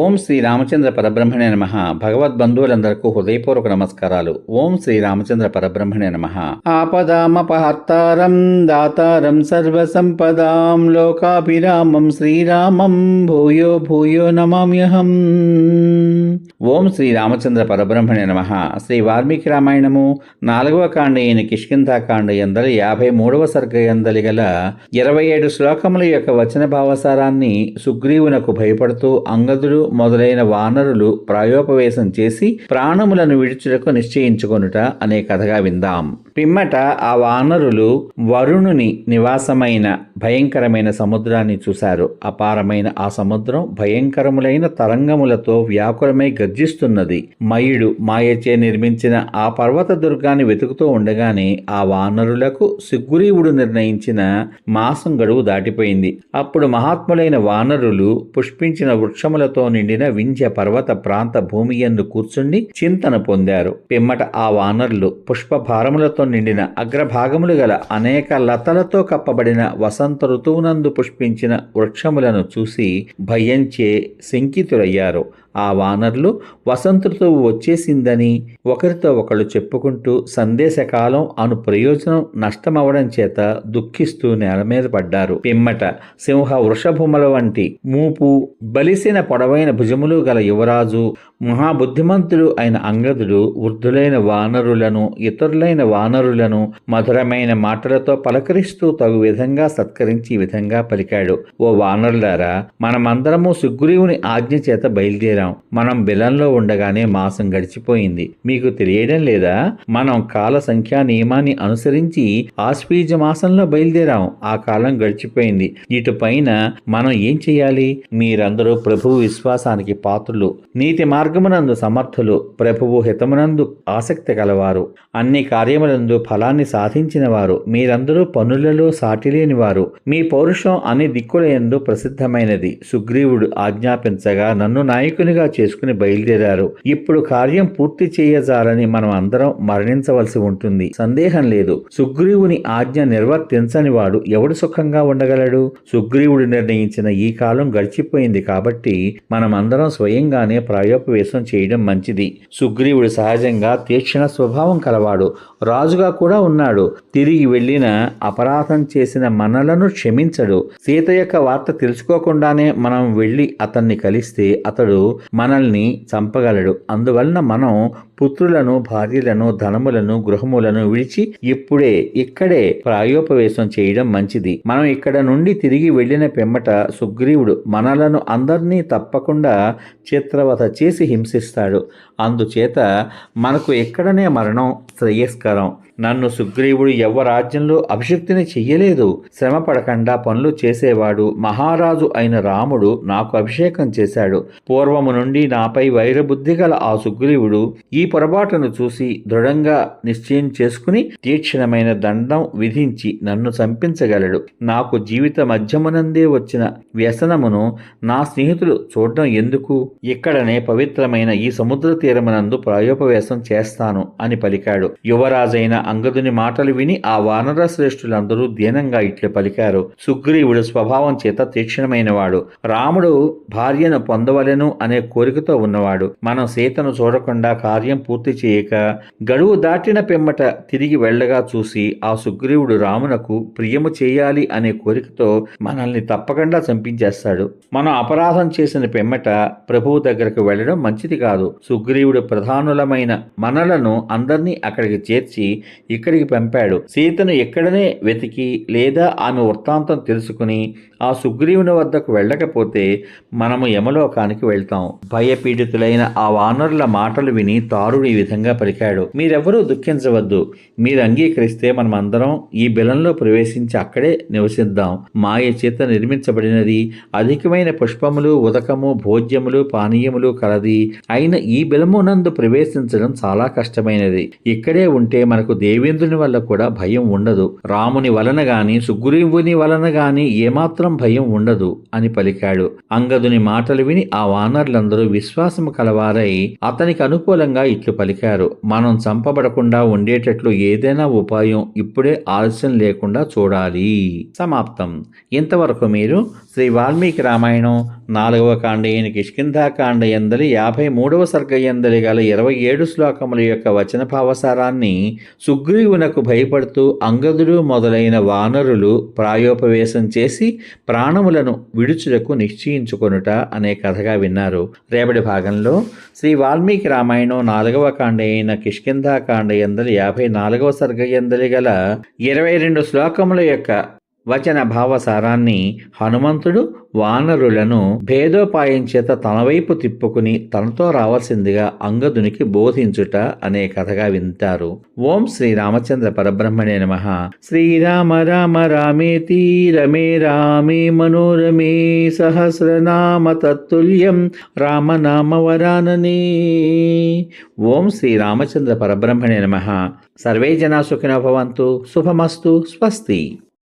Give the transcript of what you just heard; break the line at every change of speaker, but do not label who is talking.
ఓం శ్రీ రామచంద్ర పరబ్రహ్మణే నమ. భగవద్బంధువులందరకు హృదయపూర్వక నమస్కారాలు. ఓం శ్రీ రామచంద్ర పరబ్రహ్మణే నమ. ఆపదామపహర్తారం దాతారం సర్వసంపదాం లోకాభిరామం శ్రీరామం భూయో భూయో నమామ్యహం. ఓం శ్రీ రామచంద్ర పరబ్రహ్మణే నమ. శ్రీ వాల్మీకి రామాయణము నాలుగవ కాండ అయిన కిష్కింధాకాండ ఎందలి యాభై మూడవ సర్గ ఎందలి గల ఇరవై ఏడు శ్లోకముల యొక్క వచన భావసారాన్ని సుగ్రీవునకు భయపడుతూ అంగదుడు మొదలైన వానరులు ప్రాయోపవేశం చేసి ప్రాణములను విడుచుటకు నిశ్చయించుకొనుట అనే కథగా విందాం. పిమ్మట ఆ వానరులు వరుణుని నివాసమైన భయంకరమైన సముద్రాన్ని చూశారు. అపారమైన ఆ సముద్రం భయంకరములైన తరంగములతో వ్యాకులమై గర్జిస్తున్నది. మయుడు మాయచే నిర్మించిన ఆ పర్వత దుర్గాన్ని వెతుకుతూ ఉండగానే ఆ వానరులకు సిగ్గురీవుడు నిర్ణయించిన మాసం గడువు దాటిపోయింది. అప్పుడు మహాత్ములైన వానరులు పుష్పించిన వృక్షములతో నిండిన వింధ్య పర్వత ప్రాంత భూమి యందు కూర్చుండి చింతన పొందారు. పిమ్మట ఆ వానరులు పుష్ప పుష్పాలతో నిండిన అగ్రభాగములు గల అనేక లతలతో కప్పబడిన వసంత ఋతువునందు పుష్పించిన వృక్షములను చూసి భయంచే శంకితులయ్యారు. ఆ వానరులు వసంత ఋతువు వచ్చేసిందని ఒకరితో ఒకళ్ళు చెప్పుకుంటూ సందేశకాలం అను ప్రయోజనం నష్టమవడం చేత దుఃఖిస్తూ నేల మీద పడ్డారు. పిమ్మట సింహ వృషభుమల వంటి మూపు బలిసిన పొడవైన భుజములు గల యువరాజు మహాబుద్ధిమంతుడు అయిన అంగదుడు వృద్ధులైన వానరులను ఇతరులైన వానరులను మధురమైన మాటలతో పలకరిస్తూ తగు విధంగా సత్కరించి ఈ విధంగా పలికాడు. ఓ వానరులారా మనమందరము సుగ్రీవుని ఆజ్ఞ చేత బయలుదేరాం. మనం బిలంలో ఉండగానే మాసం గడిచిపోయింది. మీకు తెలియడం లేదా? మనం కాల సంఖ్యా నియమాన్ని అనుసరించి ఆస్పీజ మాసంలో బయలుదేరాం. ఆ కాలం గడిచిపోయింది. ఇటు పైన మనం ఏం చేయాలి? మీరందరూ ప్రభువు విశ్వాసానికి పాత్రులు. నీతి మార్గమునందు సమర్థులు. ప్రభువు హితమునందు ఆసక్తి కలవారు. అన్ని కార్యములందు ఫలాన్ని సాధించిన వారు మీరందరూ పనులలో సాటిలేని వారు మీ పౌరుషం అన్ని దిక్కుల యందు ప్రసిద్ధమైనది. సుగ్రీవుడు ఆజ్ఞాపించగా నన్ను నాయకుని నాయకునిగా చేసుకుని బయలుదేరారు. ఇప్పుడు కార్యం పూర్తి చేయజాలని మనం అందరం మరణించవలసి ఉంటుంది. సందేహం లేదు. సుగ్రీవుని ఆజ్ఞ నిర్వర్తించని వాడు ఎవడు సుఖంగా ఉండగలడు? సుగ్రీవుడు నిర్ణయించిన ఈ కాలం గడిచిపోయింది కాబట్టి మనమందరం స్వయంగానే ప్రాయోపవేశం చేయడం మంచిది. సుగ్రీవుడు సహజంగా తీక్షణ స్వభావం కలవాడు. రాజుగా కూడా ఉన్నాడు. తిరిగి వెళ్ళిన అపరాధం చేసిన మనలను క్షమించడు. సీత యొక్క వార్త తెలుసుకోకుండానే మనం వెళ్ళి అతన్ని కలిస్తే అతడు మనల్ని చంపగలడు. అందువలన మనం పుత్రులను భార్యలను ధనములను గృహములను విడిచి ఇప్పుడే ఇక్కడే ప్రాయోపవేశం చేయడం మంచిది. మనం ఇక్కడ నుండి తిరిగి వెళ్ళిన పిమ్మట సుగ్రీవుడు మనలను అందరినీ తప్పకుండా చిత్రవధ చేసి హింసిస్తాడు. అందుచేత మనకు ఎక్కడనే మరణం శ్రేయస్కరం. నన్ను సుగ్రీవుడు యవ్వరాజ్యంలో అభిషక్తిని చెయ్యలేదు. శ్రమ పడకుండా పనులు చేసేవాడు. మహారాజు అయిన రాముడు నాకు అభిషేకం చేశాడు. పూర్వము నుండి నాపై వైరబుద్ధి గల ఆ సుగ్రీవుడు ఈ పొరపాటును చూసి దృఢంగా నిశ్చయం చేసుకుని తీక్షణమైన దండం విధించి నన్ను చంపించగలడు. నాకు జీవిత మధ్యమునందే వచ్చిన వ్యసనమును నా స్నేహితులు చూడడం ఎందుకు? ఇక్కడనే పవిత్రమైన ఈ సముద్ర తీరమునందు ప్రాయోపవేశం చేస్తాను అని పలికాడు. యువరాజైన అంగదుని మాటలు విని ఆ వానర శ్రేష్ఠులందరూ దీనంగా ఇట్లు పలికారు. సుగ్రీవుడు స్వభావం చేత తీక్షణమైనవాడు. రాముడు భార్యను పొందవలెను అనే కోరికతో ఉన్నవాడు. మనం సీతను చూడకుండా కార్యం పూర్తి చేయక గడువు దాటిన పిమ్మట తిరిగి వెళ్ళగా చూసి ఆ సుగ్రీవుడు రామునకు ప్రియము చేయాలి అనే కోరికతో మనల్ని తప్పకుండా చంపించేస్తాడు. మనం అపరాధం చేసిన పిమ్మట ప్రభువు దగ్గరకు వెళ్ళడం మంచిది కాదు. సుగ్రీవుడు ప్రధానులమైన మనలను అందరినీ అక్కడికి చేర్చి ఇక్కడికి పంపాడు. సీతను ఎక్కడనే వెతికి లేదా ఆమె వృత్తాంతం తెలుసుకుని ఆ సుగ్రీవుని వద్దకు వెళ్ళకపోతే మనము యమలోకానికి వెళ్తాం. భయపీడితులైన ఆ వానరుల మాటలు విని తారుడు ఈ విధంగా పలికాడు. మీరెవరూ దుఃఖించవద్దు. మీరు అంగీకరిస్తే మనమందరం ఈ బిలంలో ప్రవేశించి అక్కడే నివసిద్దాం. మాయ చేత నిర్మించబడినది అధికమైన పుష్పములు ఉదకము భోజ్యములు పానీయములు కలది. అయిన ఈ బిలమునందు ప్రవేశించడం చాలా కష్టమైనది. ఇక్కడే ఉంటే మనకు దేవేంద్రుని వల్ల కూడా భయం ఉండదు. రాముని వలన గాని సుగ్రీవుని వలన గాని ఏమాత్రం భయం ఉండదు అని పలికాడు. అంగదుని మాటలు విని ఆ వానర్లందరూ విశ్వాసము కలవారై అతనికి అనుకూలంగా ఇట్లు పలికారు. మనం చంపబడకుండా ఉండేటట్లు ఏదైనా ఉపాయం ఇప్పుడే ఆలస్యం లేకుండా చూడాలి. సమాప్తం. ఇంతవరకు మీరు శ్రీ వాల్మీకి రామాయణం నాలుగవ కాండ కిష్కింధాకాండ ఎందలి యాభై మూడవ సర్గ ఎందలి గల ఇరవై ఏడు శ్లోకముల యొక్క వచన భావసారాన్ని సుగ్రీవునకు భయపడుతూ అంగదుడు మొదలైన వానరులు ప్రాయోపవేశం చేసి ప్రాణములను విడుచులకు నిశ్చయించుకొనుట అనే కథగా విన్నారు. రేపటి భాగంలో శ్రీ వాల్మీకి రామాయణం నాలుగవ కాండ అయిన కిష్కింధాకాండ ఎందలి యాభై నాలుగవ సర్గ ఎందలి గల ఇరవై రెండు శ్లోకముల యొక్క వచన భావసారాన్ని హనుమంతుడు వానరులను భేదోపాయం చేత తనవైపు తిప్పుకుని తనతో రావాల్సిందిగా అంగదునికి బోధించుట అనే కథగా వింటారు. ఓం శ్రీ రామచంద్ర పరబ్రహ్మణే నమ. శ్రీరామ రామ రామేతి రమే రామే మనోరమే సహస్రనామ తత్తుల్యం రామనామ వరాననే. ఓం శ్రీ రామచంద్ర పరబ్రహ్మణే నమ. సర్వే జనా సుఖినో భవంతు. శుభమస్తు. స్వస్తి.